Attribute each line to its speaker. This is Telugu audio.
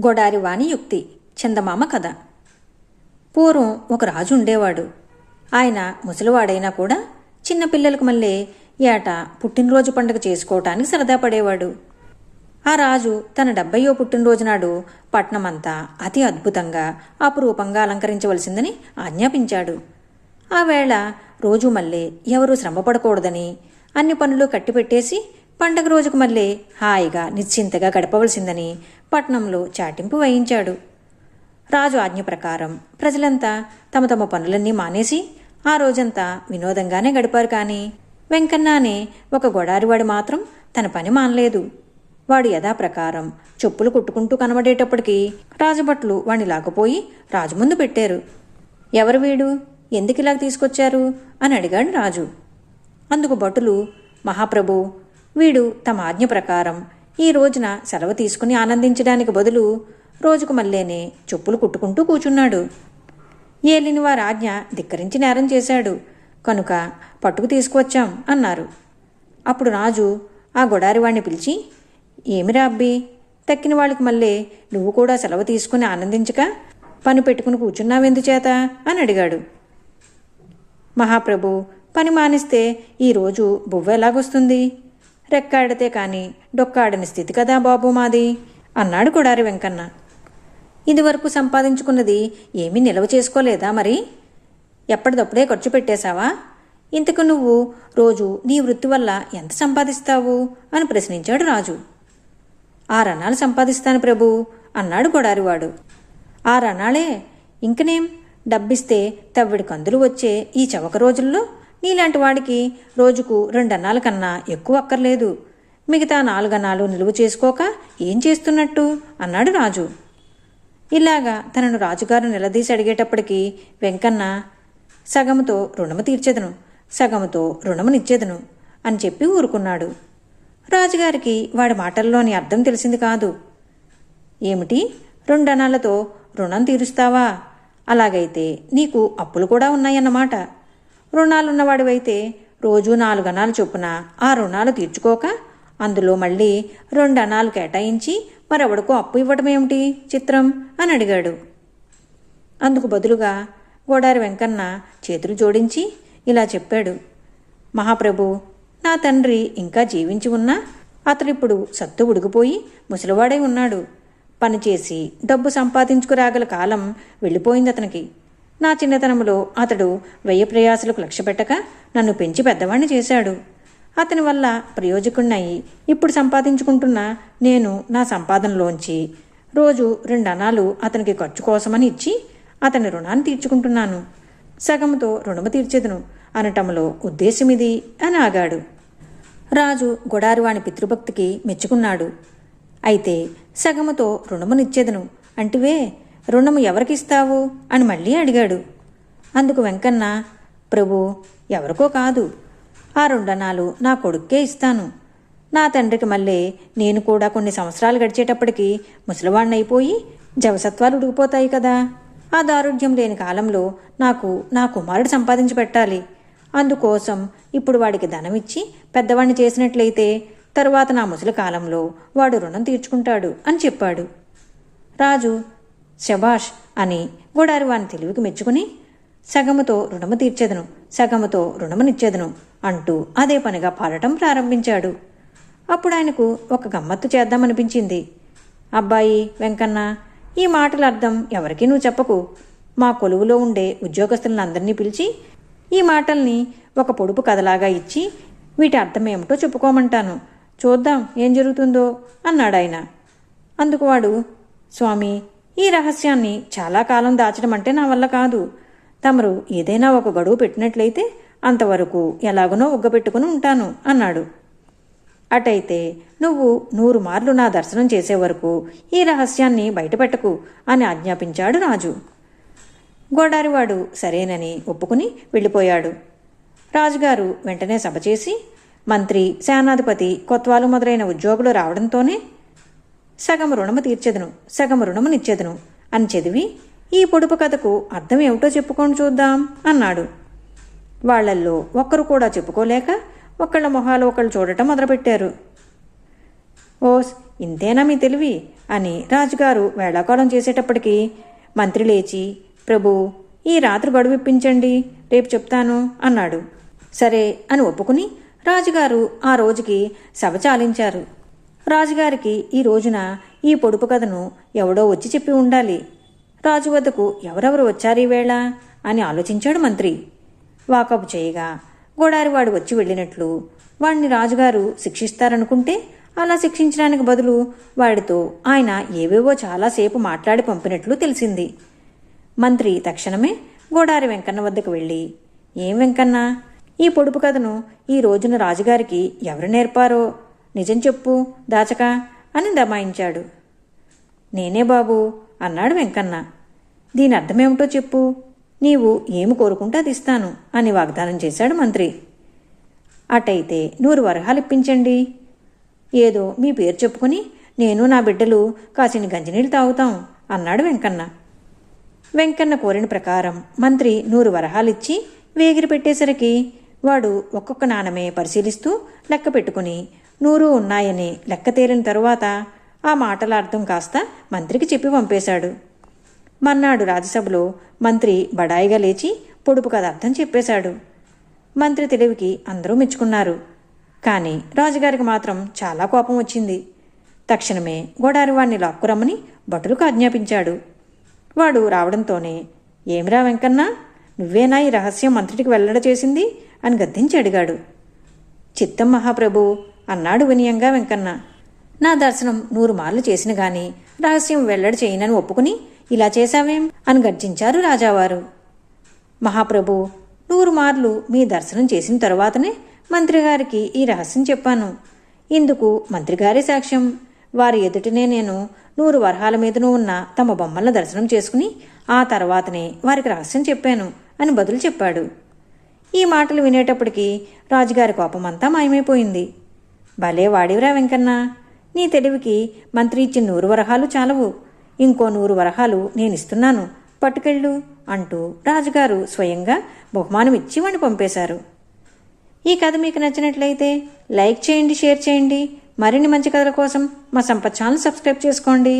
Speaker 1: గొడారి వాణి యుక్తి చందమామ కథ. పూర్వం ఒక రాజు ఉండేవాడు. ఆయన ముసలివాడైనా కూడా చిన్నపిల్లలకు మళ్ళీ ఏటా పుట్టినరోజు పండుగ చేసుకోవటానికి సరదా పడేవాడు. ఆ రాజు తన డెబ్బయో పుట్టినరోజు నాడు పట్నమంతా అతి అద్భుతంగా అపురూపంగా అలంకరించవలసిందని ఆజ్ఞాపించాడు. ఆ వేళ రోజు మళ్ళీ ఎవరూ శ్రమపడకూడదని అన్ని పనులు కట్టిపెట్టేసి పండగ రోజుకు మళ్ళీ హాయిగా నిశ్చింతగా గడపవలసిందని పట్నంలో చాటింపు వహించాడు రాజు ఆజ్ఞ ప్రకారం ప్రజలంతా తమ తమ పనులన్నీ మానేసి ఆ రోజంతా వినోదంగానే గడిపారు కానీ వెంకన్న అనే ఒక గొడారివాడు మాత్రం తన పని మానలేదు. వాడు యథాప్రకారం చెప్పులు కుట్టుకుంటూ కనబడేటప్పటికీ రాజభట్లు వాణ్ణి లాకపోయి రాజు ముందు పెట్టారు. ఎవరు వీడు? ఎందుకు ఇలా తీసుకొచ్చారు? అని అడిగాడు రాజు. అందుకు భటులు మహాప్రభు వీడు తమ ఆజ్ఞ ప్రకారం ఈ రోజున సెలవు తీసుకుని ఆనందించడానికి బదులు రోజుకు మళ్ళీనే చెప్పులు కుట్టుకుంటూ కూచున్నాడు. ఏలిని వారి ఆజ్ఞ ధిక్కరించి నేరం చేశాడు. కనుక పట్టుకు తీసుకువచ్చాం అన్నారు. అప్పుడు రాజు ఆ గొడారివాణ్ణి పిలిచి ఏమిరా అబ్బి తక్కిన వాళ్ళకి మళ్ళీ నువ్వు కూడా సెలవు తీసుకుని ఆనందించక పని పెట్టుకుని కూర్చున్నావెందుచేత అని అడిగాడు. మహాప్రభు పని మానిస్తే ఈరోజు బువ్వ ఎలాగొస్తుంది? రెక్కాడితే కాని డొక్కాడని స్థితి కదా బాబు మాది? అన్నాడు కొడారి వెంకన్న. ఇదివరకు సంపాదించుకున్నది ఏమీ నిల్వ చేసుకోలేదా మరి? ఎప్పటిదప్పుడే ఖర్చు పెట్టేశావా? ఇంతకు నువ్వు రోజు నీ వృత్తి వల్ల ఎంత సంపాదిస్తావు? అని ప్రశ్నించాడు రాజు. ఆరన్నాలు సంపాదిస్తాను ప్రభు అన్నాడు గొడారివాడు రణాలే ఇంకనేం? డబ్బిస్తే తవ్విడి కందులు వచ్చే ఈ చవక రోజుల్లో నీలాంటి వాడికి రోజుకు రెండన్నాల కన్నా ఎక్కువ అక్కర్లేదు. మిగతా నాలుగన్నాలు నిలువ చేసుకోక ఏం చేస్తున్నట్టు? అన్నాడు రాజు. ఇలాగా తనను రాజుగారు నిలదీసి అడిగేటప్పటికి వెంకన్న సగముతో రుణము తీర్చెదను సగముతో రుణమునిచ్చేదను అని చెప్పి ఊరుకున్నాడు. రాజుగారికి వాడి మాటల్లోని అర్థం తెలిసింది కాదు. ఏమిటి? రెండనాలతో రుణం తీరుస్తావా? అలాగైతే నీకు అప్పులు కూడా ఉన్నాయన్నమాట. రుణాలున్నవాడివైతే రోజు నాలుగణాలు చొప్పున ఆ రుణాలు తీర్చుకోక అందులో మళ్ళీ రెండు అనాలు కేటాయించి మరెవడికో అప్పు ఇవ్వటమేమిటి చిత్రం అని అడిగాడు. అందుకు బదులుగా గోడారి వెంకన్న చేతులు జోడించి ఇలా చెప్పాడు. మహాప్రభు నా తండ్రి ఇంకా జీవించి ఉన్నా అతడిప్పుడు సత్తు ఉడిగిపోయి ముసలివాడై ఉన్నాడు. పనిచేసి డబ్బు సంపాదించుకురాగల కాలం వెళ్ళిపోయింది అతనికి నా చిన్నతనంలో అతడు వ్యయ ప్రయాసలకు లక్ష్య పెట్టక నన్ను పెంచి పెద్దవాణ్ణి చేశాడు. అతని వల్ల ప్రయోజకుణ్ణయి ఇప్పుడు సంపాదించుకుంటున్న నేను నా సంపాదనలోంచి రోజు రెండు అనాలు అతనికి ఖర్చు కోసమని ఇచ్చి అతని రుణాన్ని తీర్చుకుంటున్నాను. సగంతో రుణము తీర్చెదను అనటంలో ఉద్దేశమిది అని ఆగాడు. రాజు గొడారువాణి పితృభక్తికి మెచ్చుకున్నాడు. అయితే సగముతో రుణమునిచ్చేదను. అంటివే రుణము ఎవరికిస్తావు? అని మళ్ళీ అడిగాడు. అందుకు వెంకన్న ప్రభు ఎవరికో కాదు. ఆ రెండనాలు నా కొడుక్కే ఇస్తాను. నా తండ్రికి మళ్ళీ నేను కూడా కొన్ని సంవత్సరాలు గడిచేటప్పటికి ముసలివాణ్ణైపోయి జవసత్వాలు ఉడిగిపోతాయి కదా. ఆ దారుఢ్యం లేని కాలంలో నాకు నా కుమారుడు సంపాదించి పెట్టాలి. అందుకోసం ఇప్పుడు వాడికి ధనమిచ్చి పెద్దవాణ్ణి చేసినట్లయితే తరువాత నా ముసలి కాలంలో వాడు రుణం తీర్చుకుంటాడు అని చెప్పాడు. రాజు శబాష్ అని గోడారి వాని తెలివికి మెచ్చుకుని సగముతో రుణము తీర్చెదను సగముతో రుణమునిచ్చేదను అంటూ అదే పనిగా పాడటం ప్రారంభించాడు. అప్పుడు ఆయనకు ఒక గమ్మత్తు చేద్దామనిపించింది. అబ్బాయి వెంకన్న ఈ మాటల అర్థం ఎవరికీ నువ్వు చెప్పకు. మా కొలువులో ఉండే ఉద్యోగస్తులందరినీ పిలిచి ఈ మాటల్ని ఒక పొడుపు కథలాగా ఇచ్చి వీటి అర్థం ఏమిటో చెప్పుకోమంటాను. చూద్దాం ఏం జరుగుతుందో అన్నాడు ఆయన అందుకు వాడు స్వామి ఈ రహస్యాన్ని చాలా కాలం దాచడం అంటే నా వల్ల కాదు. తమరు ఏదైనా ఒక గడువు పెట్టినట్లయితే అంతవరకు ఎలాగనో ఒగ్గబెట్టుకుని ఉంటాను అన్నాడు. అటైతే నువ్వు నూరు మార్లు నా దర్శనం చేసే వరకు ఈ రహస్యాన్ని బయటపెట్టకు అని ఆజ్ఞాపించాడు రాజు. గోడారివాడు సరేనని ఒప్పుకుని వెళ్ళిపోయాడు. రాజుగారు వెంటనే సభ చేసి మంత్రి సేనాధిపతి కొత్వాలు మొదలైన ఉద్యోగులు రావడంతోనే సగం రుణము తీర్చెదను సగం రుణము నిచ్చెదను అని చదివి ఈ పొడుపు కథకు అర్థం ఏమిటో చెప్పుకొని చూద్దాం అన్నాడు. వాళ్ళల్లో ఒక్కరు కూడా చెప్పుకోలేక ఒకళ్ళ మొహాలు ఒకళ్ళు చూడటం మొదలుపెట్టారు. ఓస్ ఇంతేనా మీ తెలివి అని రాజుగారు వేళాకాలం చేసేటప్పటికి మంత్రి లేచి ప్రభు ఈ రాత్రి గడువు ఇప్పించండి రేపు చెప్తాను అన్నాడు. సరే అని ఒప్పుకుని రాజుగారు ఆ రోజుకి సభ చాలించారు. రాజుగారికి ఈ రోజున ఈ పొడుపు కథను ఎవడో వచ్చి చెప్పి ఉండాలి. రాజు వద్దకు ఎవరెవరు వచ్చారు ఈవేళ అని ఆలోచించాడు మంత్రి. వాకపు చేయగా గోడారివాడు వచ్చి వెళ్ళినట్లు వాడిని రాజుగారు శిక్షిస్తారనుకుంటే అలా శిక్షించడానికి బదులు వాడితో ఆయన ఏవేవో చాలాసేపు మాట్లాడి పంపినట్లు తెలిసింది. మంత్రి తక్షణమే గోడారి వెంకన్న వద్దకు వెళ్ళి ఏం వెంకన్న ఈ పొడుపు కథను ఈ రోజున రాజుగారికి ఎవరు నేర్పారో? నిజం చెప్పు దాచక అని దమాయించాడు. నేనే బాబు అన్నాడు వెంకన్న. దీని అర్థమేమిటో చెప్పు నీవు ఏమి కోరుకుంటే అది ఇస్తాను అని వాగ్దానం చేశాడు మంత్రి. అటైతే నూరు వరహాలు ఇప్పించండి. ఏదో మీ పేరు చెప్పుకుని నేను నా బిడ్డలు కాసిన గంజినీళ్ళు తాగుతాం అన్నాడు వెంకన్న. వెంకన్న కోరిన ప్రకారం మంత్రి నూరు వరహాలిచ్చి వేగిరి పెట్టేసరికి వాడు ఒక్కొక్క నాణమే పరిశీలిస్తూ లెక్క పెట్టుకుని నూరు ఉన్నాయని లెక్క తేలిన తరువాత ఆ మాటల అర్థం కాస్త మంత్రికి చెప్పి పంపేశాడు. మర్నాడు రాజ్యసభలో మంత్రి బడాయిగా లేచి పొడుపు కథ అర్థం చెప్పేశాడు. మంత్రి తెలివికి అందరూ మెచ్చుకున్నారు. కానీ రాజుగారికి మాత్రం చాలా కోపం వచ్చింది. తక్షణమే గోడారివాణ్ణి లాక్కురమ్మని భటులకు ఆజ్ఞాపించాడు. వాడు రావడంతోనే ఏమిరా వెంకన్న నువ్వేనా ఈ రహస్యం మంత్రికి వెల్లడ చేసింది? అని గద్దించి అడిగాడు. చిత్తం మహాప్రభు అన్నాడు వినయంగా వెంకన్న. నా దర్శనం నూరు మార్లు చేసిన గాని రహస్యం వెల్లడి చేయనని ఒప్పుకుని ఇలా చేశావేం? అని గర్జించారు రాజావారు. మహాప్రభు నూరు మార్లు మీ దర్శనం చేసిన తరువాతనే మంత్రిగారికి ఈ రహస్యం చెప్పాను. ఇందుకు మంత్రిగారి సాక్ష్యం. వారి ఎదుటనే నేను నూరు వరహాల మీదనూ ఉన్న తమ బొమ్మలను దర్శనం చేసుకుని ఆ తర్వాతనే వారికి రహస్యం చెప్పాను అని బదులు చెప్పాడు. ఈ మాటలు వినేటప్పటికీ రాజుగారి కోపమంతా మాయమైపోయింది. భలే వాడివిరా వెంకన్న? నీ తెలివికి మంత్రి ఇచ్చిన నూరు వరహాలు చాలవు. ఇంకో నూరు వరహాలు నేనిస్తున్నాను. పట్టుకెళ్ళు అంటూ రాజుగారు స్వయంగా బహుమానం ఇచ్చి వాడిని పంపేశారు. ఈ కథ మీకు నచ్చినట్లయితే లైక్ చేయండి షేర్ చేయండి. మరిన్ని మంచి కథల కోసం మా సంపత్ ఛానల్ సబ్స్క్రైబ్ చేసుకోండి.